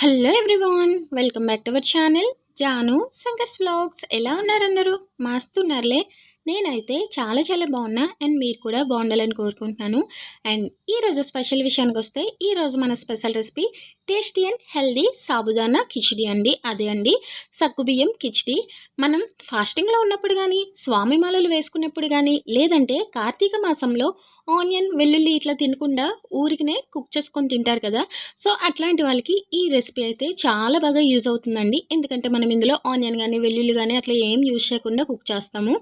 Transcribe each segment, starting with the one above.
Hello everyone welcome back to our channel Janu Shankar's vlogs ఎలా ఉన్నారందరూ మాస్తున్నారులే. నేనైతే చాలా చాలా బాగున్నా అండ్ మీరు కూడా బాగుండాలని కోరుకుంటున్నాను. అండ్ ఈరోజు స్పెషల్ విషయానికి వస్తే ఈరోజు మన special recipe tasty and healthy sabudana khichdi అండి అదే అండి. సగ్గుబియ్యం కిచిడి. మనం ఫాస్టింగ్లో ఉన్నప్పుడు కానీ స్వామి మాలలు వేసుకున్నప్పుడు కానీ లేదంటే కార్తీక మాసంలో ఆనియన్ వెల్లుల్లి ఇట్లా తినకుండా ఊరికినే కుక్ చేసుకొని తింటారు కదా. సో అట్లాంటి వాళ్ళకి ఈ రెసిపీ అయితే చాలా బాగా యూజ్ అవుతుందండి. ఎందుకంటే మనం ఇందులో ఆనియన్ కానీ వెల్లుల్లి కానీ అట్లా ఏం యూజ్ చేయకుండా కుక్ చేస్తాము.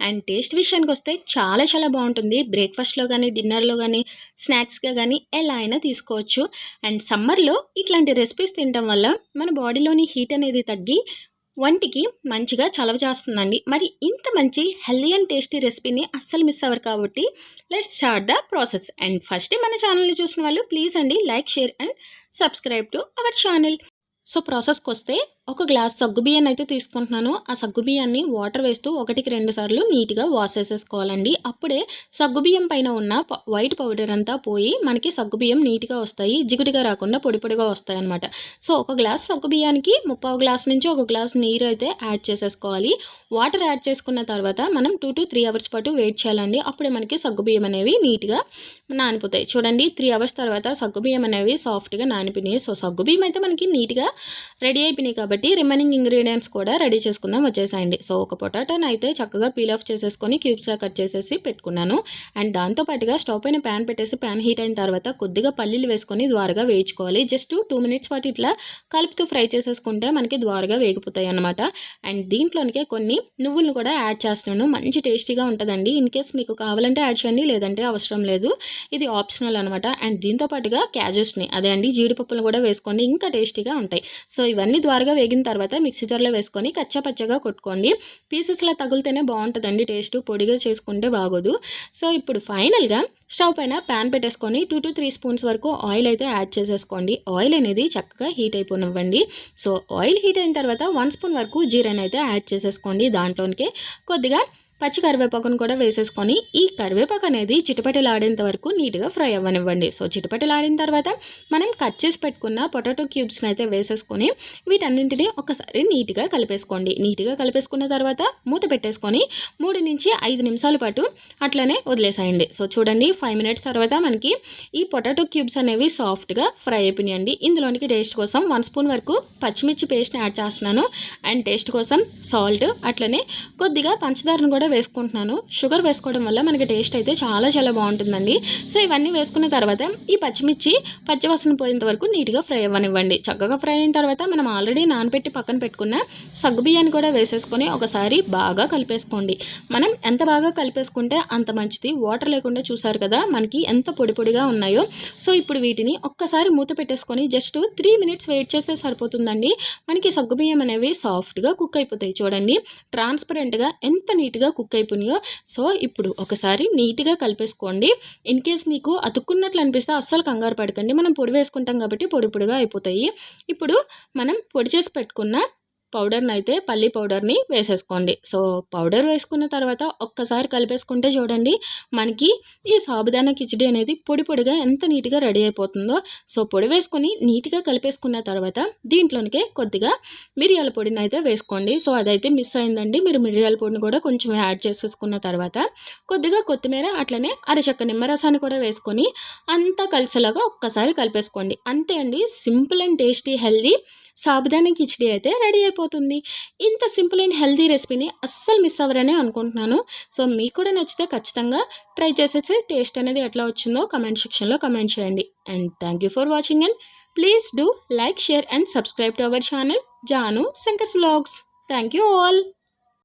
అండ్ టేస్ట్ విషయానికి వస్తే చాలా చాలా బాగుంటుంది. బ్రేక్ఫాస్ట్లో కానీ డిన్నర్లో కానీ స్నాక్స్గా కానీ ఎలా అయినా తీసుకోవచ్చు. అండ్ సమ్మర్లో ఇట్లాంటి రెసిపీస్ తినడం వల్ల మన బాడీలోని హీట్ అనేది తగ్గి వంటికి మంచిగా చలవ చేస్తుందండి. మరి ఇంత మంచి హెల్దీ అండ్ టేస్టీ రెసిపీని అస్సలు మిస్ అవ్వరు కాబట్టి let's start the process and first మన ఛానల్ని చూసిన వాళ్ళు ప్లీజ్ అండి like share and subscribe to our channel so ప్రాసెస్కి వస్తే ఒక గ్లాస్ సగ్గుబియ్యాన్ని అయితే తీసుకుంటున్నాను. ఆ సగ్గుబియ్యాన్ని వాటర్ వేస్తూ ఒకటికి రెండు సార్లు నీట్గా వాష్ చేసేసుకోవాలండి. అప్పుడే సగ్గుబియ్యం పైన ఉన్న వైట్ పౌడర్ అంతా పోయి మనకి సగ్గుబియ్యం నీట్గా వస్తాయి. జిగుటిగా రాకుండా పొడి పొడిగా వస్తాయి అనమాట సో ఒక గ్లాస్ సగ్గుబియ్యానికి ముప్పావు గ్లాస్ నుంచి ఒక గ్లాస్ నీరు అయితే యాడ్ చేసేసుకోవాలి. వాటర్ యాడ్ చేసుకున్న తర్వాత మనం టూ టు త్రీ అవర్స్ పాటు వెయిట్ చేయాలండి. అప్పుడే మనకి సగ్గుబియ్యం అనేవి నీట్గా నానిపోతాయి. చూడండి త్రీ అవర్స్ తర్వాత సగ్గుబియ్యం అనేవి సాఫ్ట్గా నానిపోయినాయి. సో సగ్గుబియ్యం అయితే మనకి నీట్గా రెడీ అయిపోయినాయి కాబట్టి రిమైనింగ్ ఇంగ్రీడియంట్స్ కూడా రెడీ చేసుకుందాం. వచ్చేసాయండి. సో ఒక పొటాటోని అయితే చక్కగా పీల్ ఆఫ్ చేసేసుకొని క్యూబ్స్లా కట్ చేసేసి పెట్టుకున్నాను. అండ్ దాంతో పాటుగా స్టవ్ పైన ప్యాన్ పెట్టేసి ప్యాన్ హీట్ అయిన తర్వాత కొద్దిగా పల్లీలు వేసుకొని ద్వారగా వేయించుకోవాలి. జస్ట్ టూ మినిట్స్ పాటు ఇట్లా కలుపుతూ ఫ్రై చేసేసుకుంటే మనకి ద్వారగా వేగిపోతాయి అనమాట అండ్ దీంట్లోనికే కొన్ని నువ్వులను కూడా యాడ్ చేస్తున్నాను. మంచి టేస్టీగా ఉంటుందండి. ఇన్ కేస్ మీకు కావాలంటే యాడ్ చేయండి లేదంటే అవసరం లేదు. ఇది ఆప్షనల్ అనమాట అండ్ దీంతో పాటుగా క్యాజెస్ని అదే అండి జీడిపప్పులు కూడా వేసుకోండి. ఇంకా టేస్టీగా ఉంటాయి. సో ఇవన్నీ ద్వారగా వేగిన తర్వాత మిక్సీ జార్లో వేసుకొని కచ్చపచ్చగా కొట్టుకోండి. పీసెస్లా తగిలితేనే బాగుంటుందండి టేస్ట్. పొడిగా చేసుకుంటే బాగోదు. సో ఇప్పుడు ఫైనల్గా స్టవ్ పైన ప్యాన్ పెట్టేసుకొని టూ టు త్రీ స్పూన్స్ వరకు ఆయిల్ అయితే యాడ్ చేసేసుకోండి. ఆయిల్ అనేది చక్కగా హీట్ అయిపోనివ్వండి. సో ఆయిల్ హీట్ అయిన తర్వాత వన్ స్పూన్ వరకు జీరాని అయితే యాడ్ చేసేసుకోండి దాంట్లోనికి. కొద్దిగా పచ్చి కరివేపాకును కూడా వేసేసుకొని ఈ కరివేపాకు అనేది చిటపటలాడేంత వరకు నీట్గా ఫ్రై అవ్వనివ్వండి. సో చిటపటలాడిన తర్వాత మనం కట్ చేసి పెట్టుకున్న పొటాటో క్యూబ్స్ని అయితే వేసేసుకొని వీటన్నింటినీ ఒకసారి నీట్గా కలిపేసుకోండి. నీట్గా కలిపేసుకున్న తర్వాత మూత పెట్టేసుకొని మూడు నుంచి ఐదు నిమిషాల పాటు అట్లనే వదిలేసాయండి. సో చూడండి ఫైవ్ మినిట్స్ తర్వాత మనకి ఈ పొటాటో క్యూబ్స్ అనేవి సాఫ్ట్గా ఫ్రై అయిపోయినాయండి. ఇందులోనికి టేస్ట్ కోసం వన్ స్పూన్ వరకు పచ్చిమిర్చి పేస్ట్ని యాడ్ చేస్తున్నాను. అండ్ టేస్ట్ కోసం సాల్ట్ అట్లనే కొద్దిగా పంచదారను కూడా వేసుకుంటున్నాను. షుగర్ వేసుకోవడం వల్ల మనకి టేస్ట్ అయితే చాలా చాలా బాగుంటుందండి. సో ఇవన్నీ వేసుకున్న తర్వాత ఈ పచ్చిమిర్చి పచ్చివాసన పోయేంత వరకు నీట్గా ఫ్రై అవ్వనివ్వండి. చక్కగా ఫ్రై అయిన తర్వాత మనం ఆల్రెడీ నానబెట్టి పక్కన పెట్టుకున్న సగ్గుబియ్యాన్ని కూడా వేసేసుకొని ఒకసారి బాగా కలిపేసుకోండి. మనం ఎంత బాగా కలిపేసుకుంటే అంత మంచిది. వాటర్ లేకుండా చూసారు కదా మనకి ఎంత పొడి పొడిగా ఉన్నాయో. సో ఇప్పుడు వీటిని ఒక్కసారి మూత పెట్టేసుకొని జస్ట్ త్రీ మినిట్స్ వెయిట్ చేస్తే సరిపోతుందండి. మనకి సగ్గుబియ్యం అనేవి సాఫ్ట్గా కుక్ అయిపోతాయి చూడండి. ట్రాన్స్పరెంట్గా ఎంత నీట్గా కుక్ అయిపోయినాయో. సో ఇప్పుడు ఒకసారి నీట్గా కలిపేసుకోండి. ఇన్ కేస్ మీకు అతుక్కున్నట్లు అనిపిస్తే అస్సలు కంగారు పడకండి. మనం పొడి వేసుకుంటాం కాబట్టి పొడి పొడిగా అయిపోతాయి. ఇప్పుడు మనం పొడి చేసి పెట్టుకున్న పౌడర్ని అయితే పల్లి పౌడర్ని వేసేసుకోండి. సో పౌడర్ వేసుకున్న తర్వాత ఒక్కసారి కలిపేసుకుంటే చూడండి మనకి ఈ సాబుదానా కిచిడి అనేది పొడి పొడిగా ఎంత నీట్గా రెడీ అయిపోతుందో. సో పొడి వేసుకొని నీట్గా కలిపేసుకున్న తర్వాత దీంట్లోనికే కొద్దిగా మిరియాల పొడిని అయితే వేసుకోండి. సో అదైతే మిస్ అయిందండి. మీరు మిరియాల పొడిని కూడా కొంచెం యాడ్ చేసేసుకున్న తర్వాత కొద్దిగా కొత్తిమీర అట్లనే అరచక్క నిమ్మరసాన్ని కూడా వేసుకొని అంతా కలిసేలాగా ఒక్కసారి కలిపేసుకోండి. అంతే అండి. Simple and tasty healthy sabudana khichdi అయితే రెడీ అయిపోతుంది. ఇంత సింపుల్ అండ్ హెల్దీ రెసిపీని అస్సలు మిస్ అవ్వరనే అనుకుంటున్నాను. సో మీకు కూడా నచ్చితే ఖచ్చితంగా ట్రై చేసేసి టేస్ట్ అనేది ఎట్లా వచ్చిందో కమెంట్ సెక్షన్లో కమెంట్ చేయండి. And thank you for watching and please do like share and subscribe to our channel Janu Shankar's vlogs. Thank you all.